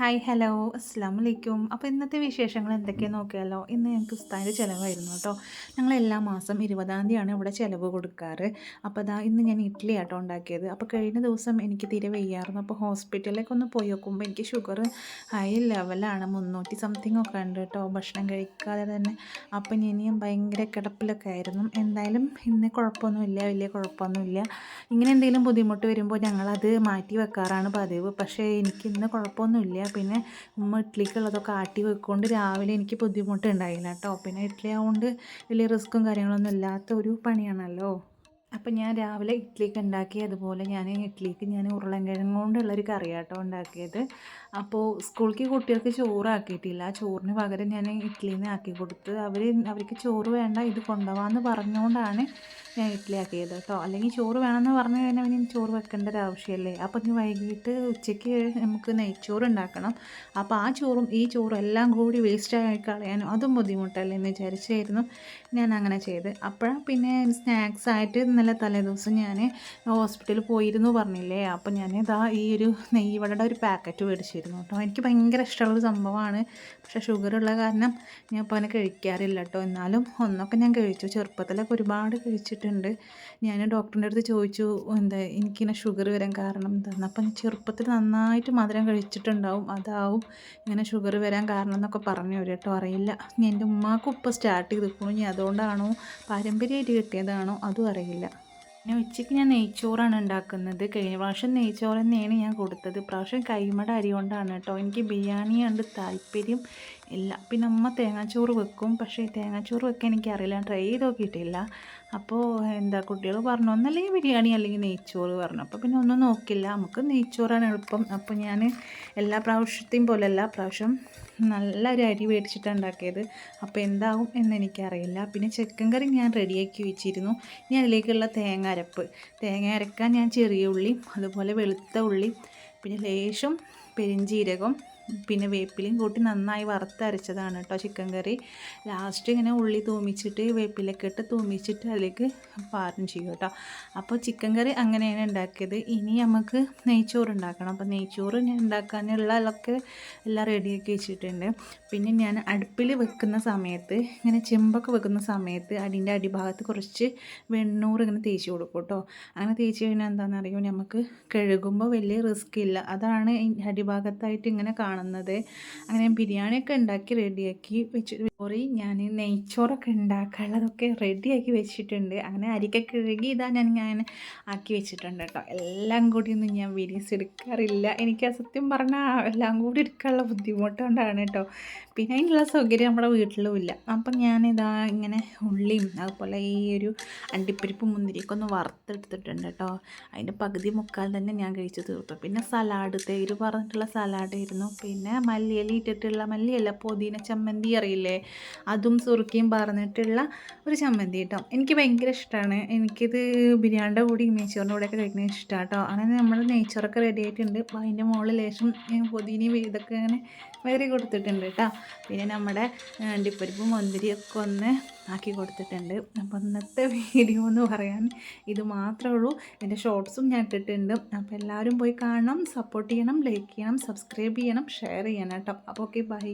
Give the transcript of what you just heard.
Hi hello അസ്സാം വലൈക്കും അപ്പോൾ ഇന്നത്തെ വിശേഷങ്ങൾ എന്തൊക്കെയാണ് നോക്കിയാലോ? ഇന്ന് ഞങ്ങൾക്ക് ഉസ്താന്റെ ചിലവായിരുന്നു കേട്ടോ. ഞങ്ങൾ എല്ലാ മാസം ഇരുപതാം തീയതിയാണ് ഇവിടെ ചിലവ് കൊടുക്കാറ്. അപ്പോൾ അതാ ഇന്ന് ഞാൻ ഇഡ്ഡലി ആട്ടോ ഉണ്ടാക്കിയത്. അപ്പോൾ കഴിഞ്ഞ ദിവസം എനിക്ക് തീരെ വയ്യായിരുന്നു. അപ്പോൾ ഹോസ്പിറ്റലിലേക്ക് ഒന്ന് പോയി നോക്കുമ്പോൾ എനിക്ക് ഷുഗർ ഹൈ ലെവലാണ്. മുന്നൂറ്റി സംതിങ് ഒക്കെ ഉണ്ട് കേട്ടോ. ഭക്ഷണം കഴിക്കാതെ തന്നെ. അപ്പം ഇനിയും ഭയങ്കര കിടപ്പിലൊക്കെ ആയിരുന്നു. എന്തായാലും ഇന്ന് കുഴപ്പമൊന്നുമില്ല. വലിയ കുഴപ്പമൊന്നുമില്ല. ഇങ്ങനെ എന്തെങ്കിലും ബുദ്ധിമുട്ട് വരുമ്പോൾ ഞങ്ങളത് മാറ്റി വെക്കാറാണ് പതിവ്. പക്ഷേ എനിക്ക് ഇന്ന് കുഴപ്പമൊന്നുമില്ല. പിന്നെ ഉമ്മ ഇഡ്ഡലിക്കുള്ളതൊക്കെ ആട്ടി വെക്കൊണ്ട് രാവിലെ എനിക്ക് ബുദ്ധിമുട്ടുണ്ടായില്ല കേട്ടോ പിന്നെ ഇഡ്ഡലി ആയതുകൊണ്ട് വലിയ റിസ്ക്കും കാര്യങ്ങളൊന്നും ഇല്ലാത്ത ഒരു പണിയാണല്ലോ. അപ്പം ഞാൻ രാവിലെ ഇഡ്ഡലിക്ക് ഉണ്ടാക്കി അതുപോലെ ഞാൻ ഇഡ്ഡലിക്ക് ഞാൻ ഉരുളൻകിഴങ്ങ് കൊണ്ടുള്ളൊരു കറിയാട്ടോ ഉണ്ടാക്കിയത്. അപ്പോൾ സ്കൂളിലേക്ക് കുട്ടികൾക്ക് ചോറാക്കിയിട്ടില്ല. ചോറിന് പകരം ഞാൻ ഇഡ്ഡലിന്ന് ആക്കി കൊടുത്ത് അവർ അവർക്ക് ചോറ് വേണ്ട ഇത് കൊണ്ടുപോകാമെന്ന് പറഞ്ഞുകൊണ്ടാണ് ഞാൻ ഇഡ്ഡലി ആക്കിയത് കേട്ടോ. അല്ലെങ്കിൽ ചോറ് വേണമെന്ന് പറഞ്ഞു കഴിഞ്ഞാൽ പിന്നെ ചോറ് വെക്കേണ്ട ഒരു ആവശ്യമല്ലേ അപ്പോൾ ഇനി വൈകിട്ട് ഉച്ചയ്ക്ക് നമുക്ക് നെയ്ച്ചോറ് ഉണ്ടാക്കണം. അപ്പോൾ ആ ചോറും ഈ ചോറും എല്ലാം കൂടി വേസ്റ്റായി കളയാനും അതും ബുദ്ധിമുട്ടല്ലേ എന്ന് വിചാരിച്ചായിരുന്നു ഞാൻ അങ്ങനെ ചെയ്ത്. അപ്പോഴാണ് പിന്നെ സ്നാക്സ് ആയിട്ട് ഇന്നലെ തലേദിവസം ഞാൻ ഹോസ്പിറ്റലിൽ പോയിരുന്നു പറഞ്ഞില്ലേ. അപ്പോൾ ഞാൻ ഇതാ ഈ ഒരു നെയ്യ് ഒരു പാക്കറ്റ് മേടിച്ചിരുന്നു കേട്ടോ. എനിക്ക് ഭയങ്കര ഇഷ്ടമുള്ളൊരു സംഭവമാണ്. പക്ഷേ ഷുഗർ ഉള്ള കാരണം ഞാൻ ഇപ്പോൾ അങ്ങനെ കഴിക്കാറില്ല കേട്ടോ. എന്നാലും ഒന്നൊക്കെ ഞാൻ കഴിച്ചു. ചെറുപ്പത്തിലൊക്കെ ഒരുപാട് കഴിച്ചിട്ടുണ്ട്. ഞാൻ ഡോക്ടറിന്റെ അടുത്ത് ചോദിച്ചു എന്താ എനിക്കിങ്ങനെ ഷുഗർ വരാൻ കാരണം എന്താണെന്ന് അപ്പം ചെറുപ്പത്തിൽ നന്നായിട്ട് മധുരം കഴിച്ചിട്ടുണ്ടാവും. അതാവും ഇങ്ങനെ ഷുഗർ വരാൻ കാരണം എന്നൊക്കെ പറഞ്ഞു ഒരു കേട്ടോ. അറിയില്ല. എന്റെ ഉമ്മാക്കും ഇപ്പോൾ സ്റ്റാർട്ട് ചെയ്തിരിക്കുന്നു ഇനി അതുകൊണ്ടാണോ പാരമ്പര്യമായിട്ട് കിട്ടിയതാണോ? അതും അറിയില്ല. പിന്നെ ഉച്ചയ്ക്ക് ഞാൻ നെയ്ച്ചോറാണ് ഉണ്ടാക്കുന്നത്. കഴിഞ്ഞ പ്രാവശ്യം നെയ്ച്ചോറ് തന്നെയാണ് ഞാൻ കൊടുത്തത്. പ്രാവശ്യം കൈമട അരി കൊണ്ടാണ് കേട്ടോ. എനിക്ക് ബിരിയാണി കണ്ട് താല്പര്യം ഇല്ല. പിന്നെ അമ്മ തേങ്ങാച്ചോറ് വെക്കും. പക്ഷേ തേങ്ങാച്ചോറ് വെക്കാൻ എനിക്കറിയില്ല. ട്രൈ ചെയ്ത് നോക്കിയിട്ടില്ല. അപ്പോൾ എന്താ കുട്ടികൾ പറഞ്ഞു? ഒന്നല്ലെങ്കിൽ ബിരിയാണി അല്ലെങ്കിൽ നെയ്ച്ചോറ് പറഞ്ഞു? അപ്പോൾ പിന്നെ ഒന്നും നോക്കില്ല. നമുക്ക് നെയ്ച്ചോറാണ് എളുപ്പം. അപ്പോൾ ഞാൻ എല്ലാ പ്രാവശ്യത്തെയും പോലെ എല്ലാ പ്രാവശ്യം നല്ല ഒരു അരി മേടിച്ചിട്ടാണ് ഉണ്ടാക്കിയത്. അപ്പോൾ എന്താവും എന്ന് എനിക്കറിയില്ല. പിന്നെ ചിക്കൻ കറി ഞാൻ റെഡിയാക്കി വെച്ചിരുന്നു. ഇനി അതിലേക്കുള്ള തേങ്ങ അരപ്പ്. തേങ്ങ അരക്കാൻ ഞാൻ ചെറിയ ഉള്ളി അതുപോലെ വെളുത്ത ഉള്ളി പിന്നെ ലേശം പെരിഞ്ചീരകം പിന്നെ വേപ്പിലയും കൂട്ടി നന്നായി വറുത്തരച്ചതാണ് കേട്ടോ ചിക്കൻ കറി. ലാസ്റ്റ് ഇങ്ങനെ ഉള്ളി തൂമിച്ചിട്ട് വേപ്പിലൊക്കെ ഇട്ട് തൂമിച്ചിട്ട് അതിലേക്ക് പാരം ചെയ്യും കേട്ടോ. അപ്പോൾ ചിക്കൻ കറി അങ്ങനെയാണ് ഉണ്ടാക്കിയത്. ഇനി നമുക്ക് നെയ്ച്ചോറ് ഉണ്ടാക്കണം. അപ്പോൾ നെയ്ച്ചോറ് ഞാൻ ഉണ്ടാക്കാനുള്ള അതൊക്കെ എല്ലാം റെഡിയാക്കി വെച്ചിട്ടുണ്ട്. പിന്നെ ഞാൻ അടുപ്പിൽ വെക്കുന്ന സമയത്ത് ഇങ്ങനെ ചെമ്പൊക്കെ വെക്കുന്ന സമയത്ത് അതിന്റെ അടിഭാഗത്ത് കുറച്ച് വെണ്ണൂറ് ഇങ്ങനെ തേച്ച് കൊടുക്കും കേട്ടോ. അങ്ങനെ തേച്ച് കഴിഞ്ഞാൽ എന്താണെന്ന് അറിയുമോ നമുക്ക് കഴുകുമ്പോൾ വലിയ റിസ്ക് ഇല്ല. അതാണ് അടിഭാഗത്തായിട്ട് ഇങ്ങനെ കാണുന്നത്. കാണുന്നത്. അങ്ങനെ ബിരിയാണിയൊക്കെ ഉണ്ടാക്കി റെഡിയാക്കി വെച്ച് സോറി ഞാൻ നെയ്ച്ചോറൊക്കെ ഉണ്ടാക്കാനുള്ളതൊക്കെ റെഡിയാക്കി വെച്ചിട്ടുണ്ട്. അങ്ങനെ അരിക്ക കഴുകി ഇതാ ഞാൻ ഞാൻ ആക്കി വെച്ചിട്ടുണ്ട് കേട്ടോ. എല്ലാം കൂടി ഒന്നും ഞാൻ വീഡിയോസ് എടുക്കാറില്ല. എനിക്ക് സത്യം പറഞ്ഞാൽ എല്ലാം കൂടി എടുക്കാനുള്ള ബുദ്ധിമുട്ടുകൊണ്ടാണ് കേട്ടോ. പിന്നെ അതിനുള്ള സൗകര്യം നമ്മുടെ വീട്ടിലും ഇല്ല. അപ്പം ഞാനിതാ ഇങ്ങനെ ഉള്ളിയും അതുപോലെ ഈ ഒരു അണ്ടിപ്പരിപ്പ് മുന്തിരിയൊക്കെ ഒന്ന് വറുത്തെടുത്തിട്ടുണ്ട് കേട്ടോ. അതിന്റെ പകുതി മുക്കാൽ തന്നെ ഞാൻ കഴിച്ച് തീർത്തു. പിന്നെ സലാഡ് തേര് പറഞ്ഞിട്ടുള്ള സലാഡായിരുന്നു പിന്നെ മല്ലിയില ഇട്ടിട്ടുള്ള മല്ലിയല്ല പുതിന ചമ്മന്തി അറിയില്ലേ? അതും സുറുക്കിയും പറഞ്ഞിട്ടുള്ള ഒരു ചമ്മന്തി കേട്ടോ. എനിക്ക് ഭയങ്കര ഇഷ്ടമാണ് എനിക്കിത് ബിരിയാണിയുടെ കൂടി നെയ്ച്ചോറിന്റെ കൂടെയൊക്കെ കഴിക്കുന്നത് ഇഷ്ടമാണ് കേട്ടോ അങ്ങനെ നമ്മൾ നെയ്ച്ചോറൊക്കെ റെഡി ആയിട്ടുണ്ട്. അപ്പോൾ അതിന്റെ മുകളിൽ ലേശം പുതിനയും ഇതൊക്കെ അങ്ങനെ വേറെ കൊടുത്തിട്ടുണ്ട് കേട്ടോ. പിന്നെ നമ്മുടെ അണ്ടിപ്പരിപ്പ് മുന്തിരിയൊക്കെ ഒന്ന് ആക്കി കൊടുത്തിട്ടുണ്ട്. അപ്പോൾ ഇന്നത്തെ വീഡിയോ എന്ന് പറയാൻ ഇത് മാത്രമേ ഉള്ളൂ. ഇതിന്റെ ഷോർട്സും ഞാൻ ഇട്ടിട്ടുണ്ട്. അപ്പോൾ എല്ലാവരും പോയി കാണണം സപ്പോർട്ട് ചെയ്യണം ലൈക്ക് ചെയ്യണം സബ്സ്ക്രൈബ് ചെയ്യണം ഷെയർ ചെയ്യണം കേട്ടോ. അപ്പോൾ ഓക്കെ ബൈ